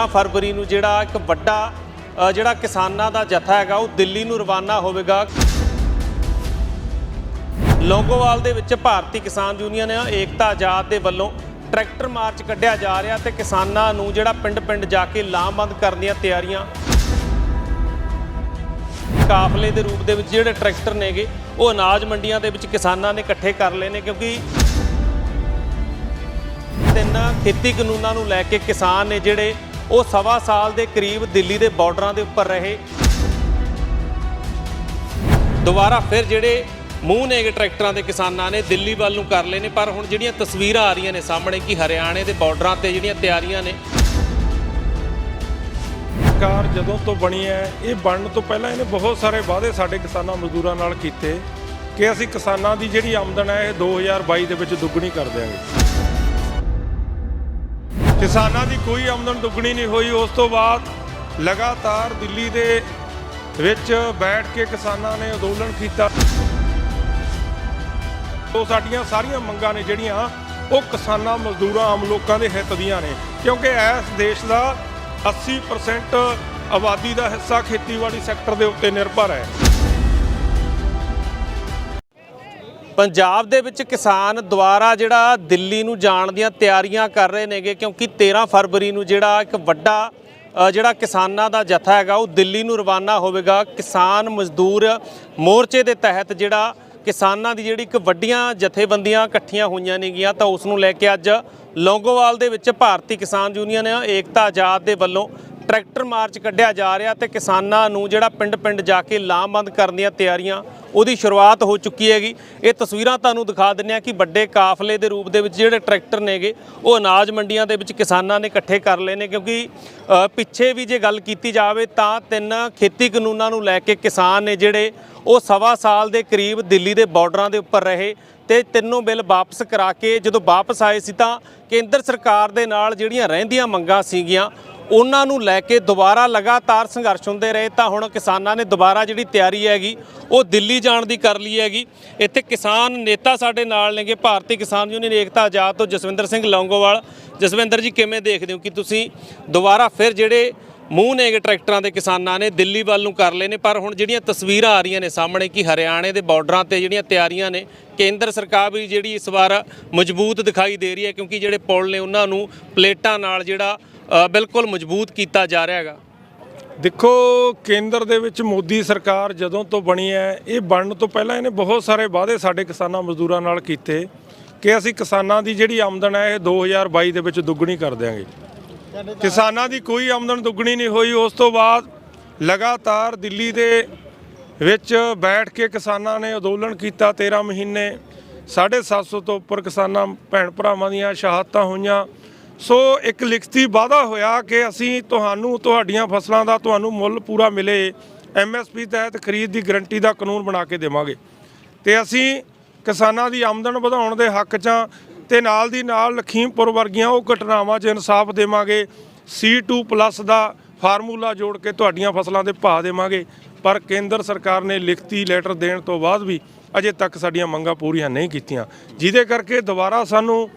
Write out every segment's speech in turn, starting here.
13 ਫਰਵਰੀ ਨੂੰ ਜਿਹੜਾ ਇੱਕ ਵੱਡਾ ਜਿਹੜਾ ਕਿਸਾਨਾਂ ਦਾ ਜਥਾ ਹੈਗਾ, ਉਹ ਦਿੱਲੀ ਨੂੰ ਰਵਾਨਾ ਹੋਵੇਗਾ। ਲੌਂਗੋਵਾਲ ਦੇ ਵਿੱਚ ਭਾਰਤੀ ਕਿਸਾਨ ਯੂਨੀਅਨ ਏਕਤਾ ਆਜ਼ਾਦ ਦੇ ਵੱਲੋਂ ਟਰੈਕਟਰ ਮਾਰਚ ਕੱਢਿਆ ਜਾ ਰਿਹਾ ਤੇ ਕਿਸਾਨਾਂ ਨੂੰ ਜਿਹੜਾ ਪਿੰਡ-ਪਿੰਡ ਜਾ ਕੇ ਲਾਮਬੰਦ ਕਰਨ ਦੀਆਂ ਤਿਆਰੀਆਂ। ਕਾਫਲੇ ਦੇ ਰੂਪ ਦੇ ਵਿੱਚ ਜਿਹੜੇ ਟਰੈਕਟਰ ਨੇਗੇ, ਉਹ ਅਨਾਜ ਮੰਡੀਆਂ ਦੇ ਵਿੱਚ ਕਿਸਾਨਾਂ ਨੇ ਇਕੱਠੇ ਕਰ ਲਏ ਨੇ ਕਿਉਂਕਿ ਤਿੰਨ ਖੇਤੀ ਕਾਨੂੰਨਾਂ ਨੂੰ ਲੈ ਕੇ ਕਿਸਾਨ ਨੇ ਜਿਹੜੇ ਉਹ ਸਵਾ ਸਾਲ ਦੇ ਕਰੀਬ ਦਿੱਲੀ ਦੇ ਬਾਰਡਰਾਂ ਦੇ ਉੱਪਰ ਰਹੇ। ਦੁਬਾਰਾ ਫਿਰ ਜਿਹੜੇ ਮੂੰਹ ਨੇਗੇ ਟਰੈਕਟਰਾਂ ਦੇ ਕਿਸਾਨਾਂ ਨੇ, ਦਿੱਲੀ ਵੱਲ ਨੂੰ ਕਰ ਲਏ ਨੇ, ਪਰ ਹੁਣ ਜਿਹੜੀਆਂ ਤਸਵੀਰਾਂ ਆ ਰਹੀਆਂ ਨੇ ਸਾਹਮਣੇ ਕਿ ਹਰਿਆਣੇ ਦੇ ਬਾਰਡਰਾਂ ਤੇ ਜਿਹੜੀਆਂ ਤਿਆਰੀਆਂ ਨੇ। ਸਰਕਾਰ ਜਦੋਂ ਤੋਂ ਬਣੀ ਹੈ, ਇਹ ਬਣਨ ਤੋਂ ਪਹਿਲਾਂ ਇਹਨੇ ਬਹੁਤ ਸਾਰੇ ਵਾਅਦੇ ਸਾਡੇ ਕਿਸਾਨਾਂ ਮਜ਼ਦੂਰਾਂ ਨਾਲ ਕੀਤੇ ਕਿ ਅਸੀਂ ਕਿਸਾਨਾਂ ਦੀ ਜਿਹੜੀ ਆਮਦਨ ਹੈ, ਇਹ 2022 ਦੇ ਵਿੱਚ ਦੁੱਗਣੀ ਕਰ ਦਿਆਂਗੇ। ਕਿਸਾਨਾਂ ਦੀ ਕੋਈ ਆਮਦਨ ਦੁੱਗਣੀ ਨਹੀਂ ਹੋਈ। ਉਸ ਤੋਂ ਬਾਅਦ ਲਗਾਤਾਰ ਦਿੱਲੀ ਦੇ ਵਿੱਚ ਬੈਠ ਕੇ ਕਿਸਾਨਾਂ ਨੇ ਅੰਦੋਲਨ ਕੀਤਾ। ਉਹ ਸਾਡੀਆਂ ਸਾਰੀਆਂ ਮੰਗਾਂ ਨੇ ਜਿਹੜੀਆਂ ਉਹ ਕਿਸਾਨਾਂ, ਮਜ਼ਦੂਰਾਂ, ਆਮ ਲੋਕਾਂ ਦੇ ਹਿੱਤ ਦੀਆਂ ਨੇ। ਕਿਉਂਕਿ ਇਸ ਦੇਸ਼ ਦਾ 80% ਆਬਾਦੀ ਦਾ ਹਿੱਸਾ ਖੇਤੀਬਾੜੀ ਸੈਕਟਰ ਦੇ ਉੱਤੇ ਨਿਰਭਰ ਹੈ। ਪੰਜਾਬ ਦੇ ਵਿੱਚ ਕਿਸਾਨ ਦੁਆਰਾ ਜਿਹੜਾ ਦਿੱਲੀ ਨੂੰ ਜਾਣ ਦੀਆਂ ਤਿਆਰੀਆਂ ਕਰ ਰਹੇ ਨੇਗੇ, ਕਿਉਂਕਿ 13 ਫਰਵਰੀ ਨੂੰ ਜਿਹੜਾ ਇੱਕ ਵੱਡਾ ਜਿਹੜਾ ਕਿਸਾਨਾਂ ਦਾ ਜਥਾ ਹੈਗਾ, ਉਹ ਦਿੱਲੀ ਨੂੰ ਰਵਾਨਾ ਹੋਵੇਗਾ। ਕਿਸਾਨ ਮਜ਼ਦੂਰ ਮੋਰਚੇ ਦੇ ਤਹਿਤ ਜਿਹੜਾ ਕਿਸਾਨਾਂ ਦੀ ਜਿਹੜੀ ਇੱਕ ਵੱਡੀਆਂ ਜਥੇਬੰਦੀਆਂ ਇਕੱਠੀਆਂ ਹੋਈਆਂ ਨੇਗੀਆਂ, ਤਾਂ ਉਸ ਨੂੰ ਲੈ ਕੇ ਅੱਜ ਲੌਂਗੋਵਾਲ ਦੇ ਵਿੱਚ ਭਾਰਤੀ ਕਿਸਾਨ ਯੂਨੀਅਨ ਏਕਤਾ ਆਜ਼ਾਦ ਦੇ ਵੱਲੋਂ ਟਰੈਕਟਰ ਮਾਰਚ ਕੱਢਿਆ ਜਾ ਰਿਹਾ ਤੇ ਕਿਸਾਨਾਂ ਨੂੰ ਜਿਹੜਾ ਪਿੰਡ-ਪਿੰਡ ਜਾ ਕੇ ਲਾਮਬੰਦ ਕਰਨ ਦੀਆਂ ਤਿਆਰੀਆਂ ਉਹਦੀ ਸ਼ੁਰੂਆਤ ਹੋ ਚੁੱਕੀ ਹੈਗੀ। ਇਹ ਤਸਵੀਰਾਂ ਤੁਹਾਨੂੰ ਦਿਖਾ ਦਿੰਨੇ ਆ ਕਿ ਵੱਡੇ ਕਾਫਲੇ ਦੇ ਰੂਪ ਦੇ ਵਿੱਚ ਜਿਹੜੇ ਟਰੈਕਟਰ ਨੇਗੇ, ਉਹ ਅਨਾਜ ਮੰਡੀਆਂ ਦੇ ਵਿੱਚ ਕਿਸਾਨਾਂ ਨੇ ਇਕੱਠੇ ਕਰ ਲਏ ਨੇ ਕਿਉਂਕਿ ਪਿੱਛੇ ਵੀ ਜੇ ਗੱਲ ਕੀਤੀ ਜਾਵੇ ਤਾਂ ਤਿੰਨ ਖੇਤੀ ਕਾਨੂੰਨਾਂ ਨੂੰ ਲੈ ਕੇ ਕਿਸਾਨ ਨੇ ਜਿਹੜੇ ਉਹ ਸਵਾ ਸਾਲ ਦੇ ਕਰੀਬ ਦਿੱਲੀ ਦੇ ਬਾਰਡਰਾਂ ਦੇ ਉੱਪਰ ਰਹੇ ਤੇ ਤਿੰਨੋਂ ਬਿੱਲ ਵਾਪਸ ਕਰਾ ਕੇ ਜਦੋਂ ਵਾਪਸ ਆਏ ਸੀ ਤਾਂ ਕੇਂਦਰ ਸਰਕਾਰ ਦੇ ਨਾਲ ਜਿਹੜੀਆਂ ਰਹਿੰਦੀਆਂ ਮੰਗਾਂ ਸੀਗੀਆਂ ਉਹਨਾਂ ਨੂੰ ਲੈ ਕੇ ਦੁਬਾਰਾ ਲਗਾਤਾਰ ਸੰਘਰਸ਼ ਹੁੰਦੇ ਰਹੇ, ਤਾਂ ਹੁਣ ਕਿਸਾਨਾਂ ਨੇ ਦੁਬਾਰਾ ਜਿਹੜੀ ਤਿਆਰੀ ਹੈਗੀ, ਉਹ ਦਿੱਲੀ ਜਾਣ ਦੀ ਕਰ ਲਈ ਹੈਗੀ। ਇੱਥੇ ਕਿਸਾਨ ਨੇਤਾ ਸਾਡੇ ਨਾਲ ਨੇਗੇ, ਭਾਰਤੀ ਕਿਸਾਨ ਯੂਨੀਅਨ ਏਕਤਾ ਆਜ਼ਾਦ ਤੋਂ ਜਸਵਿੰਦਰ ਸਿੰਘ ਲੌਂਗੋਵਾਲ। ਜਸਵਿੰਦਰ ਜੀ, ਕਿਵੇਂ ਦੇਖਦੇ ਹੋ ਕਿ ਤੁਸੀਂ ਦੁਬਾਰਾ ਫਿਰ ਜਿਹੜੇ ਮੂੰਹ ਨੇਗੇ ਟਰੈਕਟਰਾਂ ਦੇ ਕਿਸਾਨਾਂ ਨੇ, ਦਿੱਲੀ ਵੱਲ ਨੂੰ ਕਰ ਲਏ ਨੇ, ਪਰ ਹੁਣ ਜਿਹੜੀਆਂ ਤਸਵੀਰਾਂ ਆ ਰਹੀਆਂ ਨੇ ਸਾਹਮਣੇ ਕਿ ਹਰਿਆਣੇ ਦੇ ਬਾਰਡਰਾਂ ਤੇ ਜਿਹੜੀਆਂ ਤਿਆਰੀਆਂ ਨੇ, ਕੇਂਦਰ ਸਰਕਾਰ ਵੀ ਜਿਹੜੀ ਇਸ ਵਾਰ ਮਜ਼ਬੂਤ ਦਿਖਾਈ ਦੇ ਰਹੀ ਹੈ, ਕਿਉਂਕਿ ਜਿਹੜੇ ਪੁਲ ਨੇ ਉਹਨਾਂ ਨੂੰ ਪਲੇਟਾਂ ਨਾਲ ਜਿਹੜਾ ਬਿਲਕੁਲ ਮਜ਼ਬੂਤ ਕੀਤਾ ਜਾ ਰਿਹਾ ਹੈਗਾ। ਦੇਖੋ, ਕੇਂਦਰ ਦੇ ਵਿੱਚ ਮੋਦੀ ਸਰਕਾਰ ਜਦੋਂ ਤੋਂ ਬਣੀ ਹੈ, ਇਹ ਬਣਨ ਤੋਂ ਪਹਿਲਾਂ ਇਹਨੇ ਬਹੁਤ ਸਾਰੇ ਵਾਅਦੇ ਸਾਡੇ ਕਿਸਾਨਾਂ ਮਜ਼ਦੂਰਾਂ ਨਾਲ ਕੀਤੇ ਕਿ ਅਸੀਂ ਕਿਸਾਨਾਂ ਦੀ ਜਿਹੜੀ ਆਮਦਨ ਹੈ, ਇਹ 2022 ਦੇ ਵਿੱਚ ਦੁੱਗਣੀ ਕਰ ਦਿਆਂਗੇ। ਕਿਸਾਨਾਂ ਦੀ ਕੋਈ ਆਮਦਨ ਦੁੱਗਣੀ ਨਹੀਂ ਹੋਈ। ਉਸ ਤੋਂ ਬਾਅਦ ਲਗਾਤਾਰ ਦਿੱਲੀ ਦੇ ਵਿੱਚ ਬੈਠ ਕੇ ਕਿਸਾਨਾਂ ਨੇ ਅੰਦੋਲਨ ਕੀਤਾ 13 ਮਹੀਨੇ। 750 ਤੋਂ ਉੱਪਰ ਕਿਸਾਨਾਂ, ਭੈਣ ਭਰਾਵਾਂ ਦੀਆਂ ਸ਼ਹਾਦਤਾਂ ਹੋਈਆਂ। ਸੋ ਇੱਕ ਲਿਖਤੀ ਵਾਅਦਾ ਹੋਇਆ ਕਿ ਅਸੀਂ ਤੁਹਾਨੂੰ, ਤੁਹਾਡੀਆਂ ਫਸਲਾਂ ਦਾ ਤੁਹਾਨੂੰ ਮੁੱਲ ਪੂਰਾ ਮਿਲੇ ਐਮਐਸਪੀ ਤਹਿਤ ਖਰੀਦ ਦੀ ਗਰੰਟੀ ਦਾ ਕਾਨੂੰਨ ਬਣਾ ਕੇ ਦੇਵਾਂਗੇ। ਤੇ ਅਸੀਂ ਕਿਸਾਨਾਂ ਦੀ ਆਮਦਨ ਵਧਾਉਣ ਦੇ ਹੱਕ 'ਚ ਹਾਂ ਤੇ ਨਾਲ ਦੀ ਨਾਲ ਲਖੀਮਪੁਰ ਵਰਗੀਆਂ ਉਹ ਘਟਨਾਵਾਂ 'ਚ ਇਨਸਾਫ ਦੇਵਾਂਗੇ। C2+ ਦਾ ਫਾਰਮੂਲਾ ਜੋੜ ਕੇ ਤੁਹਾਡੀਆਂ ਫਸਲਾਂ ਦੇ ਭਾਅ ਦੇਵਾਂਗੇ। ਪਰ ਕੇਂਦਰ ਸਰਕਾਰ ਨੇ ਲਿਖਤੀ ਲੈਟਰ ਦੇਣ ਤੋਂ ਬਾਅਦ ਵੀ ਅਜੇ ਤੱਕ ਸਾਡੀਆਂ ਮੰਗਾਂ ਪੂਰੀਆਂ ਨਹੀਂ ਕੀਤੀਆਂ। ਜਿਹਦੇ ਕਰਕੇ ਦੁਬਾਰਾ ਸਾਨੂੰ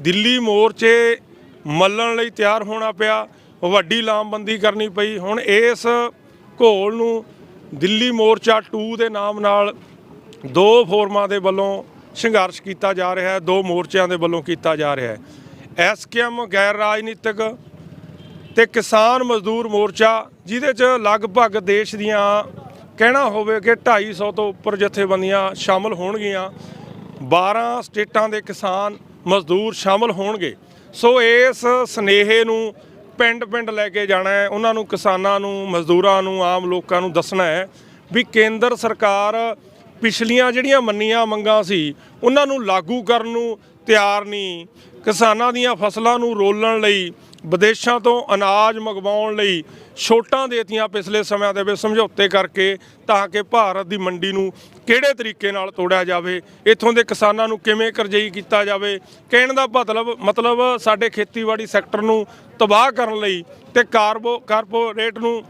ਦਿੱਲੀ ਮੋਰਚੇ ਮੱਲਣ ਲਈ ਤਿਆਰ ਹੋਣਾ ਪਿਆ, ਵੱਡੀ ਲਾਮਬੰਦੀ ਕਰਨੀ ਪਈ। ਹੁਣ ਇਸ ਘੋਲ ਨੂੰ ਦਿੱਲੀ ਮੋਰਚਾ 2 ਦੇ ਨਾਮ ਨਾਲ ਦੋ ਫੋਰਮਾਂ ਦੇ ਵੱਲੋਂ ਸੰਘਰਸ਼ ਕੀਤਾ ਜਾ ਰਿਹਾ ਹੈ, ਦੋ ਮੋਰਚਿਆਂ ਦੇ ਵੱਲੋਂ ਕੀਤਾ ਜਾ ਰਿਹਾ ਹੈ। ਐਸਕੇਐਮ ਗੈਰ ਰਾਜਨੀਤਿਕ ਤੇ ਕਿਸਾਨ ਮਜ਼ਦੂਰ ਮੋਰਚਾ, ਜਿਹਦੇ 'ਚ ਲਗਭਗ ਦੇਸ਼ ਦੀਆਂ ਕਹਿਣਾ ਹੋਵੇ ਕਿ 250 ਤੋਂ ਉੱਪਰ ਜਥੇਬੰਦੀਆਂ ਸ਼ਾਮਲ ਹੋਣਗੀਆਂ। 12 ਸਟੇਟਾਂ ਦੇ ਕਿਸਾਨ ਮਜ਼ਦੂਰ ਸ਼ਾਮਲ ਹੋਣਗੇ। ਸੋ ਇਸ ਸਨੇਹੇ ਨੂੰ ਪਿੰਡ-ਪਿੰਡ ਲੈ ਕੇ ਜਾਣਾ ਹੈ, ਉਹਨਾਂ ਨੂੰ ਕਿਸਾਨਾਂ ਨੂੰ, ਮਜ਼ਦੂਰਾਂ ਨੂੰ, ਆਮ ਲੋਕਾਂ ਨੂੰ ਦੱਸਣਾ ਹੈ ਵੀ ਕੇਂਦਰ ਸਰਕਾਰ ਪਿਛਲੀਆਂ ਜਿਹੜੀਆਂ ਮੰਨੀਆਂ ਮੰਗਾਂ ਸੀ, ਉਹਨਾਂ ਨੂੰ ਲਾਗੂ ਕਰਨ ਨੂੰ ਤਿਆਰ ਨਹੀਂ। ਕਿਸਾਨਾਂ ਦੀਆਂ ਫਸਲਾਂ ਨੂੰ ਰੋਲਣ ਲਈ, ਵਿਦੇਸ਼ਾਂ ਤੋਂ ਅਨਾਜ ਮੰਗਵਾਉਣ ਲਈ ਛੋਟਾਂ ਦੇਤੀਆਂ ਪਿਛਲੇ ਸਮਿਆਂ ਦੇ ਵਿੱਚ ਸਮਝੌਤੇ ਕਰਕੇ ਤਾਂ ਕਿ ਭਾਰਤ ਦੀ ਮੰਡੀ ਨੂੰ ਕਿਹੜੇ ਤਰੀਕੇ ਨਾਲ ਤੋੜਿਆ ਜਾਵੇ? ਇੱਥੋਂ ਦੇ ਕਿਸਾਨਾਂ ਨੂੰ ਕਿਵੇਂ ਕਰਜ਼ਈ ਕੀਤਾ ਜਾਵੇ? ਕਹਿਣ ਦਾ ਮਤਲਬ ਮਤਲਬ ਸਾਡੇ ਖੇਤੀਬਾੜੀ ਸੈਕਟਰ ਨੂੰ ਤਬਾਹ ਕਰਨ ਲਈ ਤੇ ਕਾਰਬੋ ਕਾਰਪੋਰੇਟ ਨੂੰ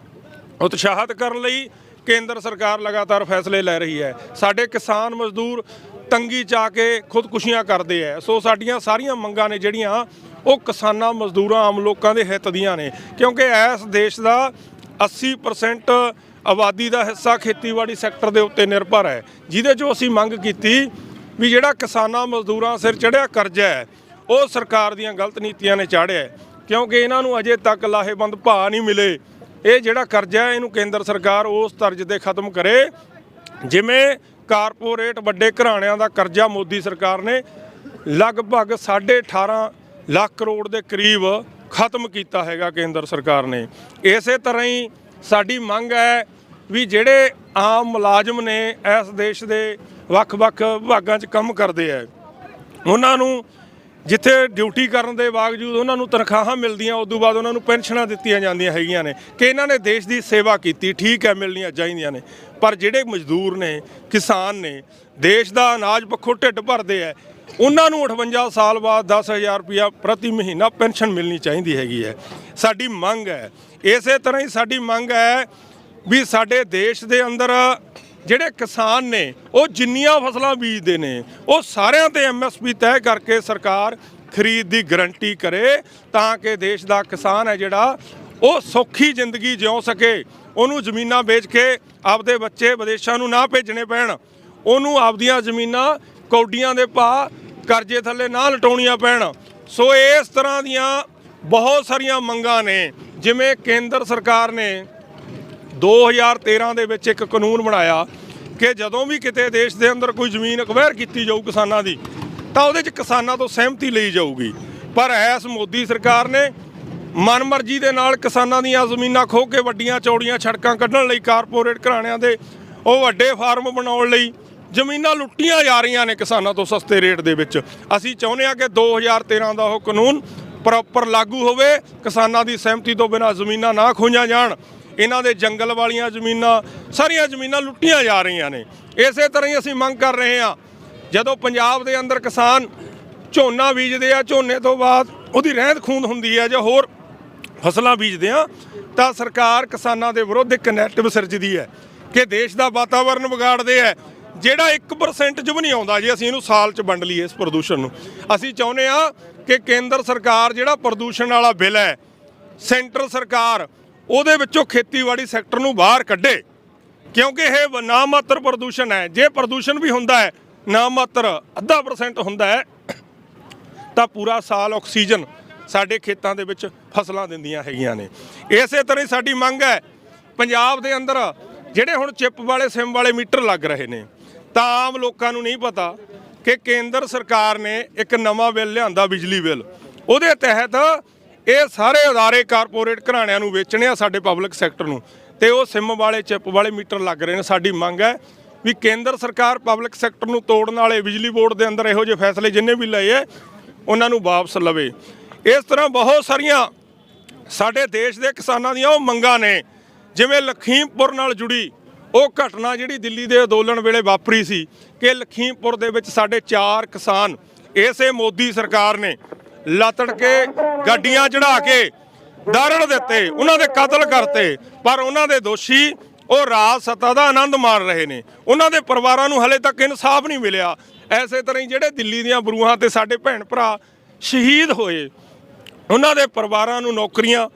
ਉਤਸ਼ਾਹਿਤ ਕਰਨ ਲਈ ਕੇਂਦਰ ਸਰਕਾਰ ਲਗਾਤਾਰ ਫੈਸਲੇ ਲੈ ਰਹੀ ਹੈ। ਸਾਡੇ ਕਿਸਾਨ ਮਜ਼ਦੂਰ ਤੰਗੀ ਚ ਕੇ ਖੁਦਕੁਸ਼ੀਆਂ ਕਰਦੇ ਐ ਸੋ ਸਾਡੀਆਂ ਸਾਰੀਆਂ ਮੰਗਾਂ ਨੇ ਜਿਹੜੀਆਂ, ਉਹ ਕਿਸਾਨਾਂ ਮਜ਼ਦੂਰਾਂ ਆਮ ਲੋਕਾਂ ਦੇ ਹਿੱਤ ਦੀਆਂ ਨੇ। ਕਿਉਂਕਿ ਇਸ ਦੇਸ਼ ਦਾ 80% ਆਬਾਦੀ ਦਾ ਹਿੱਸਾ ਖੇਤੀਬਾੜੀ ਸੈਕਟਰ ਦੇ ਉੱਤੇ ਨਿਰਭਰ ਹੈ। ਜਿਹਦੇ 'ਚੋਂ ਅਸੀਂ ਮੰਗ ਕੀਤੀ ਵੀ ਜਿਹੜਾ ਕਿਸਾਨਾਂ, ਮਜ਼ਦੂਰਾਂ ਸਿਰ ਚੜਿਆ ਕਰਜ਼ਾ ਹੈ, ਉਹ ਸਰਕਾਰ ਦੀਆਂ ਗਲਤ ਨੀਤੀਆਂ ਨੇ ਚਾੜਿਆ ਕਿਉਂਕਿ ਇਹਨਾਂ ਨੂੰ ਅਜੇ ਤੱਕ ਲਾਹੇਬੰਦ ਭਾਅ ਨਹੀਂ ਮਿਲੇ। ਇਹ ਜਿਹੜਾ ਕਰਜ਼ਾ ਹੈ, ਇਹਨੂੰ ਕੇਂਦਰ ਸਰਕਾਰ ਉਸ ਤਰਜ਼ ਤੇ ਖਤਮ ਕਰੇ, ਜਿਵੇਂ ਕਾਰਪੋਰੇਟ ਵੱਡੇ ਘਰਾਣਿਆਂ ਦਾ ਕਰਜ਼ਾ ਮੋਦੀ ਸਰਕਾਰ ਨੇ ਲਗਭਗ 18.5 ਲੱਖ ਕਰੋੜ ਦੇ ਕਰੀਬ ਖਤਮ ਕੀਤਾ ਹੈਗਾ ਕੇਂਦਰ ਸਰਕਾਰ ਨੇ। ਇਸੇ ਤਰ੍ਹਾਂ ਹੀ ਸਾਡੀ ਮੰਗ ਹੈ ਵੀ ਜਿਹੜੇ ਆਮ ਮੁਲਾਜ਼ਮ ਨੇ ਇਸ ਦੇਸ਼ ਦੇ ਵੱਖ-ਵੱਖ ਵਿਭਾਗਾਂ 'ਚ ਕੰਮ ਕਰਦੇ ਆ, ਉਹਨਾਂ ਨੂੰ ਜਿੱਥੇ ਡਿਊਟੀ ਕਰਨ ਦੇ ਬਾਵਜੂਦ ਉਹਨਾਂ ਨੂੰ ਤਨਖਾਹਾਂ ਮਿਲਦੀਆਂ ਉਸ ਤੋਂ ਬਾਅਦ ਉਹਨਾਂ ਨੂੰ ਪੈਨਸ਼ਨਾਂ ਦਿੱਤੀਆਂ ਜਾਂਦੀਆਂ ਹੈਗੀਆਂ ਨੇ ਕਿ ਇਹਨਾਂ ਨੇ ਦੇਸ਼ ਦੀ ਸੇਵਾ ਕੀਤੀ, ਠੀਕ ਹੈ, ਮਿਲਣੀਆਂ ਚਾਹੀਦੀਆਂ ਨੇ। ਪਰ ਜਿਹੜੇ ਮਜ਼ਦੂਰ ਨੇ, ਕਿਸਾਨ ਨੇ, ਦੇਸ਼ ਦਾ ਅਨਾਜ ਪੱਖੋਂ ਢਿੱਡ ਭਰਦੇ ਆ, ਉਹਨਾਂ ਨੂੰ 58 ਸਾਲ ਬਾਅਦ 10000 ਰੁਪਇਆ ਪ੍ਰਤੀ ਮਹੀਨਾ ਪੈਨਸ਼ਨ ਮਿਲਣੀ ਚਾਹੀਦੀ ਹੈਗੀ ਹੈ। ਸਾਡੀ ਮੰਗ ਹੈ, ਇਸੇ ਤਰ੍ਹਾਂ ਹੀ ਸਾਡੀ ਮੰਗ ਹੈ ਵੀ ਸਾਡੇ ਦੇਸ਼ ਦੇ ਅੰਦਰ ਜਿਹੜੇ ਕਿਸਾਨ ਨੇ, ਉਹ ਜਿੰਨੀਆਂ ਫਸਲਾਂ ਬੀਜਦੇ ਨੇ, ਉਹ ਸਾਰਿਆਂ ਤੇ ਐਮਐਸਪੀ ਤੈਅ ਕਰਕੇ ਸਰਕਾਰ ਖਰੀਦ ਦੀ ਗਰੰਟੀ ਕਰੇ ਤਾਂ ਕਿ ਦੇਸ਼ ਦਾ ਕਿਸਾਨ ਹੈ ਜਿਹੜਾ, ਉਹ ਸੌਖੀ ਜ਼ਿੰਦਗੀ ਜਿਉ ਸਕੇ। ਉਹਨੂੰ ਜ਼ਮੀਨਾਂ ਵੇਚ ਕੇ ਆਪਦੇ ਬੱਚੇ ਵਿਦੇਸ਼ਾਂ ਨੂੰ ਨਾ ਭੇਜਣੇ ਪੈਣ। ਉਹਨੂੰ ਆਪਦੀਆਂ ਜ਼ਮੀਨਾਂ ਕੌਡੀਆਂ ਦੇ ਭਾਅ ਕਰਜ਼ੇ ਥੱਲੇ ਨਾ ਲਟਾਉਣੀਆਂ ਪੈਣ। ਸੋ ਇਸ ਤਰ੍ਹਾਂ ਦੀਆਂ ਬਹੁਤ ਸਾਰੀਆਂ ਮੰਗਾਂ ਨੇ, ਜਿਵੇਂ ਕੇਂਦਰ ਸਰਕਾਰ ਨੇ 2013 ਦੇ ਵਿੱਚ ਇੱਕ ਕਾਨੂੰਨ ਬਣਾਇਆ ਕਿ ਜਦੋਂ ਵੀ ਕਿਤੇ ਦੇਸ਼ ਦੇ ਅੰਦਰ ਕੋਈ ਜ਼ਮੀਨ ਅਕਵਾਇਰ ਕੀਤੀ ਜਾਊ ਕਿਸਾਨਾਂ ਦੀ, ਤਾਂ ਉਹਦੇ 'ਚ ਕਿਸਾਨਾਂ ਤੋਂ ਸਹਿਮਤੀ ਲਈ ਜਾਊਗੀ। ਪਰ ਐਸ ਮੋਦੀ ਸਰਕਾਰ ਨੇ ਮਨਮਰਜ਼ੀ ਦੇ ਨਾਲ ਕਿਸਾਨਾਂ ਦੀਆਂ ਜ਼ਮੀਨਾਂ ਖੋਹ ਕੇ ਵੱਡੀਆਂ ਚੌੜੀਆਂ ਸੜਕਾਂ ਕੱਢਣ ਲਈ ਕਾਰਪੋਰੇਟ ਘਰਾਣਿਆਂ ਦੇ ਉਹ ਵੱਡੇ ਫਾਰਮ ਬਣਾਉਣ ਲਈ ਜ਼ਮੀਨਾਂ ਲੁੱਟੀਆਂ ਜਾ ਰਹੀਆਂ ਨੇ ਕਿਸਾਨਾਂ ਤੋਂ ਸਸਤੇ ਰੇਟ ਦੇ ਵਿੱਚ। ਅਸੀਂ ਚਾਹੁੰਦੇ ਹਾਂ ਕਿ 2013 ਦਾ ਉਹ ਕਾਨੂੰਨ ਪ੍ਰੋਪਰ ਲਾਗੂ ਹੋਵੇ, ਕਿਸਾਨਾਂ ਦੀ ਸਹਿਮਤੀ ਤੋਂ ਬਿਨਾਂ ਜ਼ਮੀਨਾਂ ਨਾ ਖੋਈਆਂ ਜਾਣ। ਇਹਨਾਂ ਦੇ ਜੰਗਲ ਵਾਲੀਆਂ ਜ਼ਮੀਨਾਂ, ਸਾਰੀਆਂ ਜ਼ਮੀਨਾਂ ਲੁੱਟੀਆਂ ਜਾ ਰਹੀਆਂ ਨੇ। ਇਸੇ ਤਰ੍ਹਾਂ ਹੀ ਅਸੀਂ ਮੰਗ ਕਰ ਰਹੇ ਹਾਂ, ਜਦੋਂ ਪੰਜਾਬ ਦੇ ਅੰਦਰ ਕਿਸਾਨ ਝੋਨਾ ਬੀਜਦੇ ਆ, ਝੋਨੇ ਤੋਂ ਬਾਅਦ ਉਹਦੀ ਰਹਿੰਦ ਖੂੰਦ ਹੁੰਦੀ ਹੈ ਜਾਂ ਹੋਰ ਫਸਲਾਂ ਬੀਜਦੇ ਆ, ਤਾਂ ਸਰਕਾਰ ਕਿਸਾਨਾਂ ਦੇ ਵਿਰੁੱਧ ਇੱਕ ਨੈਰੇਟਿਵ ਸਿਰਜਦੀ ਹੈ ਕਿ ਦੇਸ਼ ਦਾ ਵਾਤਾਵਰਣ ਵਿਗਾੜਦੇ ਆ ਜਿਹੜਾ 1% ਚ ਵੀ ਨਹੀਂ ਆਉਂਦਾ ਜੇ ਅਸੀਂ ਇਹਨੂੰ ਸਾਲ ਚ ਵੰਡ ਲਈਏ ਇਸ ਪ੍ਰਦੂਸ਼ਣ ਨੂੰ। ਅਸੀਂ ਚਾਹੁੰਦੇ ਆ ਕਿ ਕੇਂਦਰ ਸਰਕਾਰ ਜਿਹੜਾ ਪ੍ਰਦੂਸ਼ਣ ਵਾਲਾ ਬਿੱਲ ਹੈ, ਸੈਂਟਰ ਸਰਕਾਰ ਉਹਦੇ ਵਿੱਚੋਂ ਖੇਤੀਬਾੜੀ ਸੈਕਟਰ ਨੂੰ ਬਾਹਰ ਕੱਢੇ। ਕਿਉਂਕਿ ਇਹ ਨਾ ਮਾਤਰ ਪ੍ਰਦੂਸ਼ਣ ਹੈ। ਜੇ ਪ੍ਰਦੂਸ਼ਣ ਵੀ ਹੁੰਦਾ ਹੈ ਨਾ ਮਾਤਰ ਅੱਧਾ ਪਰਸੈਂਟ ਹੁੰਦਾ ਹੈ, ਤਾਂ ਪੂਰਾ ਸਾਲ ਆਕਸੀਜਨ ਸਾਡੇ ਖੇਤਾਂ ਦੇ ਵਿੱਚ ਫਸਲਾਂ ਦਿੰਦੀਆਂ ਹੈਗੀਆਂ ਨੇ। ਇਸੇ ਤਰ੍ਹਾਂ ਹੀ ਸਾਡੀ ਮੰਗ ਹੈ, ਪੰਜਾਬ ਦੇ ਅੰਦਰ ਜਿਹੜੇ ਹੁਣ ਚਿੱਪ ਵਾਲੇ, ਸਿਮ ਵਾਲੇ ਮੀਟਰ ਲੱਗ ਰਹੇ ਨੇ, ਤਾਂ ਆਮ ਲੋਕਾਂ ਨੂੰ ਨਹੀਂ ਪਤਾ ਕਿ ਕੇਂਦਰ ਸਰਕਾਰ ਨੇ ਇੱਕ ਨਵਾਂ ਬਿੱਲ ਲਿਆਂਦਾ, ਬਿਜਲੀ ਬਿੱਲ। ਉਹਦੇ ਤਹਿਤ ਇਹ ਸਾਰੇ ਅਦਾਰੇ ਕਾਰਪੋਰੇਟ ਘਰਾਣਿਆਂ ਨੂੰ ਵੇਚਣੇ ਆ ਸਾਡੇ ਪਬਲਿਕ ਸੈਕਟਰ ਨੂੰ। ਤੇ ਉਹ ਸਿਮ ਵਾਲੇ, ਚਿੱਪ ਵਾਲੇ ਮੀਟਰ ਲੱਗ ਰਹੇ ਨੇ, ਸਾਡੀ ਮੰਗ ਹੈ ਵੀ ਕੇਂਦਰ ਸਰਕਾਰ ਪਬਲਿਕ ਸੈਕਟਰ ਨੂੰ ਤੋੜਨ ਵਾਲੇ ਬਿਜਲੀ ਬੋਰਡ ਦੇ ਅੰਦਰ ਇਹੋ ਜਿਹੇ ਫੈਸਲੇ ਜਿੰਨੇ ਵੀ ਲਏ ਐ ਉਹਨਾਂ ਨੂੰ ਵਾਪਸ ਲਵੇ। ਇਸ ਤਰ੍ਹਾਂ ਬਹੁਤ ਸਾਰੀਆਂ ਸਾਡੇ ਦੇਸ਼ ਦੇ ਕਿਸਾਨਾਂ ਦੀਆਂ ਉਹ ਮੰਗਾਂ ਨੇ, ਜਿਵੇਂ ਲਖੀਮਪੁਰ ਨਾਲ ਜੁੜੀ ਉਹ ਘਟਨਾ ਜਿਹੜੀ ਦਿੱਲੀ ਦੇ ਅੰਦੋਲਨ ਵੇਲੇ ਵਾਪਰੀ ਸੀ ਕਿ ਲਖੀਮਪੁਰ ਦੇ ਵਿੱਚ ਸਾਡੇ ਚਾਰ ਕਿਸਾਨ ਇਸੇ ਮੋਦੀ ਸਰਕਾਰ ਨੇ ਲਤੜ ਕੇ ਗੱਡੀਆਂ ਚੜਾ ਕੇ ਦਾਰੜ ਦਿੱਤੇ, ਉਹਨਾਂ ਦੇ ਕਤਲ ਕਰਤੇ, ਪਰ ਉਹਨਾਂ ਦੇ ਦੋਸ਼ੀ ਉਹ ਰਾਜ ਸੱਤਾ ਦਾ ਆਨੰਦ ਮਾਣ ਰਹੇ ਨੇ। ਉਹਨਾਂ ਦੇ ਪਰਿਵਾਰਾਂ ਨੂੰ ਹਲੇ ਤੱਕ ਇਨਸਾਫ ਨਹੀਂ ਮਿਲਿਆ। ਐਸੇ ਤਰ੍ਹਾਂ ਹੀ ਜਿਹੜੇ ਦਿੱਲੀ ਦੀਆਂ ਬਰੂਹਾਂ ਤੇ ਸਾਡੇ ਭੈਣ ਭਰਾ ਸ਼ਹੀਦ ਹੋਏ, ਉਹਨਾਂ ਦੇ ਪਰਿਵਾਰਾਂ ਨੂੰ ਨੌਕਰੀਆਂ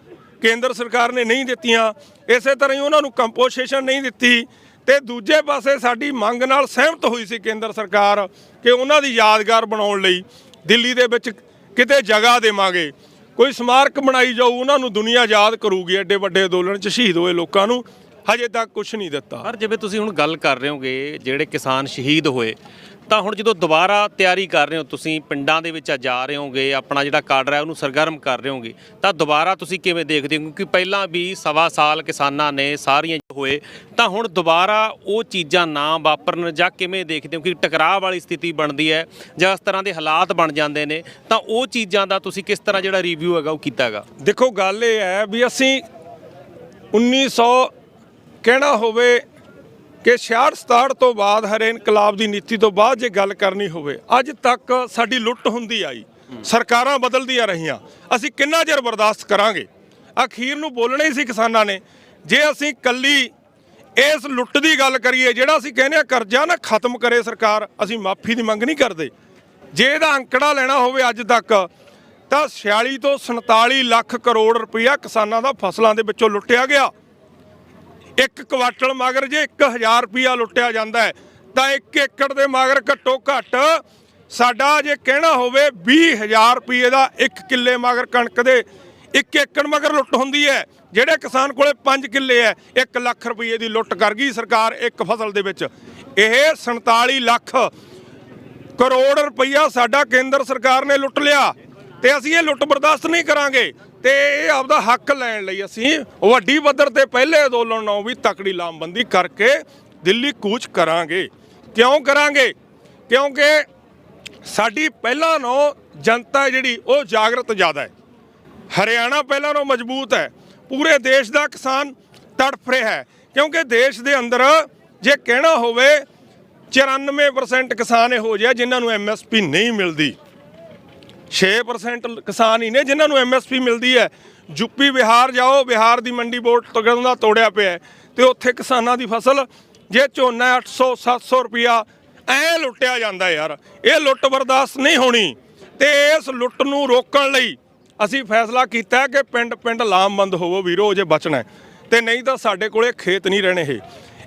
ਕੇਂਦਰ ਸਰਕਾਰ ਨੇ ਨਹੀਂ ਦਿੱਤੀਆਂ, ਇਸੇ ਤਰ੍ਹਾਂ ਹੀ ਉਹਨਾਂ ਨੂੰ ਕੰਪੋਜੀਸ਼ਨ ਨਹੀਂ ਦਿੱਤੀ ਤੇ ਦੂਜੇ ਪਾਸੇ ਸਾਡੀ ਮੰਗ ਨਾਲ ਸਹਿਮਤ ਹੋਈ ਸੀ ਕੇਂਦਰ ਸਰਕਾਰ ਕਿ ਉਹਨਾਂ ਦੀ ਯਾਦਗਾਰ ਬਣਾਉਣ ਲਈ ਦਿੱਲੀ ਦੇ ਵਿੱਚ ਕਿਤੇ ਜਗ੍ਹਾ ਦੇਵਾਂਗੇ। ਕੋਈ ਸਮਾਰਕ ਬਣਾਈ ਜਾਊ, ਉਹਨਾਂ ਨੂੰ ਦੁਨੀਆ ਯਾਦ ਕਰੂਗੀ ਐਡੇ ਵੱਡੇ ਅੰਦੋਲਨ 'ਚ ਸ਼ਹੀਦ ਹੋਏ ਲੋਕਾਂ ਨੂੰ। ਹਜੇ ਤੱਕ ਕੁਝ ਨਹੀਂ ਦਿੱਤਾ। ਪਰ ਜਿਵੇਂ ਤੁਸੀਂ ਹੁਣ ਗੱਲ ਕਰ ਰਹੇ ਹੋਗੇ ਜਿਹੜੇ ਕਿਸਾਨ ਸ਼ਹੀਦ ਹੋਏ ਤਾਂ ਹੁਣ ਜਦੋਂ ਦੁਬਾਰਾ ਤਿਆਰੀ ਕਰ ਰਹੇ ਹੋ ਤੁਸੀਂ ਪਿੰਡਾਂ ਦੇ ਵਿੱਚ ਜਾ ਰਹੇ ਹੋਗੇ ਆਪਣਾ ਜਿਹੜਾ ਕਾਡਰ ਹੈ ਉਹਨੂੰ ਸਰਗਰਮ ਕਰ ਰਹੇ ਹੋਗੇ ਤਾਂ ਦੁਬਾਰਾ ਤੁਸੀਂ ਕਿਵੇਂ ਦੇਖਦੇ ਹੋ? ਕਿਉਂਕਿ ਪਹਿਲਾਂ ਵੀ ਸਵਾ ਸਾਲ ਕਿਸਾਨਾਂ ਨੇ ਸਾਰੀਆਂ ਹੋਏ ਤਾਂ ਹੁਣ ਦੁਬਾਰਾ ਉਹ ਚੀਜ਼ਾਂ ਨਾ ਵਾਪਰਨ ਜਾਂ ਕਿਵੇਂ ਦੇਖਦੇ ਹੋ? ਕਿ ਟਕਰਾਅ ਵਾਲੀ ਸਥਿਤੀ ਬਣਦੀ ਹੈ ਜਾਂ ਇਸ ਤਰ੍ਹਾਂ ਦੇ ਹਾਲਾਤ ਬਣ ਜਾਂਦੇ ਨੇ ਤਾਂ ਉਹ ਚੀਜ਼ਾਂ ਦਾ ਤੁਸੀਂ ਕਿਸ ਤਰ੍ਹਾਂ ਜਿਹੜਾ ਰਿਵਿਊ ਹੈਗਾ ਉਹ ਕੀਤਾ ਹੈਗਾ? ਦੇਖੋ ਗੱਲ ਇਹ ਹੈ ਵੀ ਅਸੀਂ 1900 ਕਹਿਣਾ ਹੋਵੇ ਕਿ 66 67 ਤੋਂ ਬਾਅਦ, ਹਰੇ ਇਨਕਲਾਬ ਦੀ ਨੀਤੀ ਤੋਂ ਬਾਅਦ ਜੇ ਗੱਲ ਕਰਨੀ ਹੋਵੇ, ਅੱਜ ਤੱਕ ਸਾਡੀ ਲੁੱਟ ਹੁੰਦੀ ਆਈ, ਸਰਕਾਰਾਂ ਬਦਲਦੀਆਂ ਰਹੀਆਂ, ਅਸੀਂ ਕਿੰਨਾ ਚਿਰ ਬਰਦਾਸ਼ਤ ਕਰਾਂਗੇ? ਅਖੀਰ ਨੂੰ ਬੋਲਣਾ ਹੀ ਸੀ ਕਿਸਾਨਾਂ ਨੇ, ਜੇ ਅਸੀਂ ਕੱਲੀ ਇਸ ਲੁੱਟ ਦੀ ਗੱਲ ਕਰੀਏ, ਜਿਹੜਾ ਅਸੀਂ ਕਹਿੰਦੇ ਆ ਕਰਜ਼ਾ ਨਾ ਖਤਮ ਕਰੇ ਸਰਕਾਰ, ਅਸੀਂ ਮਾਫੀ ਦੀ ਮੰਗ ਨਹੀਂ ਕਰਦੇ। ਜੇ ਇਹਦਾ ਅੰਕੜਾ ਲੈਣਾ ਹੋਵੇ ਅੱਜ ਤੱਕ, ਤਾਂ 46 ਤੋਂ 47 ਲੱਖ ਕਰੋੜ ਰੁਪਇਆ ਕਿਸਾਨਾਂ ਦਾ ਫਸਲਾਂ ਦੇ ਵਿੱਚੋਂ ਲੁੱਟਿਆ ਗਿਆ। ਇੱਕ ਕੁਆਟਲ ਮਗਰ ਜੇ 1000 ਰੁਪਇਆ ਲੁੱਟਿਆ ਜਾਂਦਾ ਹੈ, ਤਾਂ 1 ਏਕੜ ਦੇ ਮਗਰ ਘੱਟੋ ਘੱਟ ਸਾਡਾ ਜੇ ਕਹਿਣਾ ਹੋਵੇ 20000 ਰੁਪਏ ਦਾ 1 ਕਿੱਲੇ ਮਗਰ ਕਣਕ ਦੇ 1 ਏਕੜ ਮਗਰ ਲੁੱਟ ਹੁੰਦੀ ਹੈ, ਜਿਹੜੇ ਕਿਸਾਨ ਕੋਲੇ 5 ਕਿੱਲੇ ਹੈ 1 ਲੱਖ ਰੁਪਏ ਦੀ ਲੁੱਟ ਕਰ ਗਈ ਸਰਕਾਰ ਇੱਕ ਫਸਲ ਦੇ ਵਿੱਚ। ਇਹ 47 ਲੱਖ ਕਰੋੜ ਰੁਪਈਆ ਸਾਡਾ ਕੇਂਦਰ ਸਰਕਾਰ ਨੇ ਲੁੱਟ ਲਿਆ ਤੇ ਅਸੀਂ ਇਹ ਲੁੱਟ ਬਰਦਾਸ਼ਤ ਨਹੀਂ ਕਰਾਂਗੇ। ਤੇ ਇਹ ਆਪਦਾ ਹੱਕ ਲੈਣ ਲਈ ਅਸੀਂ ਵੱਡੀ ਪੱਧਰ ਤੇ ਪਹਿਲੇ ਅੰਦੋਲਨ ਨੂੰ ਵੀ ਤਕੜੀ ਲਾਮਬੰਦੀ ਕਰਕੇ ਦਿੱਲੀ ਕੂਚ ਕਰਾਂਗੇ। ਕਿਉਂ ਕਰਾਂਗੇ? ਕਿਉਂਕਿ ਸਾਡੀ ਪਹਿਲਾਂ ਨਾਲੋਂ ਜਨਤਾ ਜਿਹੜੀ, ਉਹ ਜਾਗਰਤ ਜ਼ਿਆਦਾ ਹੈ। ਹਰਿਆਣਾ ਪਹਿਲਾਂ ਨੂੰ ਮਜ਼ਬੂਤ ਹੈ। ਪੂਰੇ ਦੇਸ਼ ਦਾ ਕਿਸਾਨ ਤੜਫ ਰਿਹਾ ਹੈ। ਕਿਉਂਕਿ ਦੇਸ਼ ਦੇ ਅੰਦਰ ਜੇ ਕਹਿਣਾ ਹੋਵੇ 94% ਕਿਸਾਨ ਇਹੋ ਜਿਹੇ ਆ ਜਿਨ੍ਹਾਂ ਨੂੰ ਐਮਐਸਪੀ ਨਹੀਂ ਮਿਲਦੀ। 6% ਕਿਸਾਨ ਹੀ ਨੇ, ਜਿਨ੍ਹਾਂ ਨੂੰ ਐਮਐਸਪੀ ਮਿਲਦੀ ਹੈ। ਯੂਪੀ ਬਿਹਾਰ ਜਾਓ, ਬਿਹਾਰ ਦੀ ਮੰਡੀ ਬੋਰਡ ਤਗੜਨ ਦਾ ਤੋੜਿਆ ਪਿਆ ਹੈ ਤੇ ਉੱਥੇ ਕਿਸਾਨਾਂ ਦੀ ਫਸਲ ਜੇ ਝੋਨਾ 800 700 ਰੁਪਿਆ ਐ ਲੁੱਟਿਆ ਜਾਂਦਾ ਯਾਰ। ਇਹ ਲੁੱਟ ਬਰਦਾਸ਼ਤ ਨਹੀਂ ਹੋਣੀ ਤੇ ਇਸ ਲੁੱਟ ਨੂੰ ਰੋਕਣ ਲਈ ਅਸੀਂ ਫੈਸਲਾ ਕੀਤਾ ਕਿ ਪਿੰਡ ਪਿੰਡ ਲਾਮਬੰਦ ਹੋਵੋ ਵੀਰੋ ਜੇ ਬਚਣਾ ਹੈ। ਤੇ ਨਹੀਂ ਤਾਂ ਸਾਡੇ ਕੋਲੇ ਖੇਤ ਨਹੀਂ ਰਹਿਣੇ ਇਹ।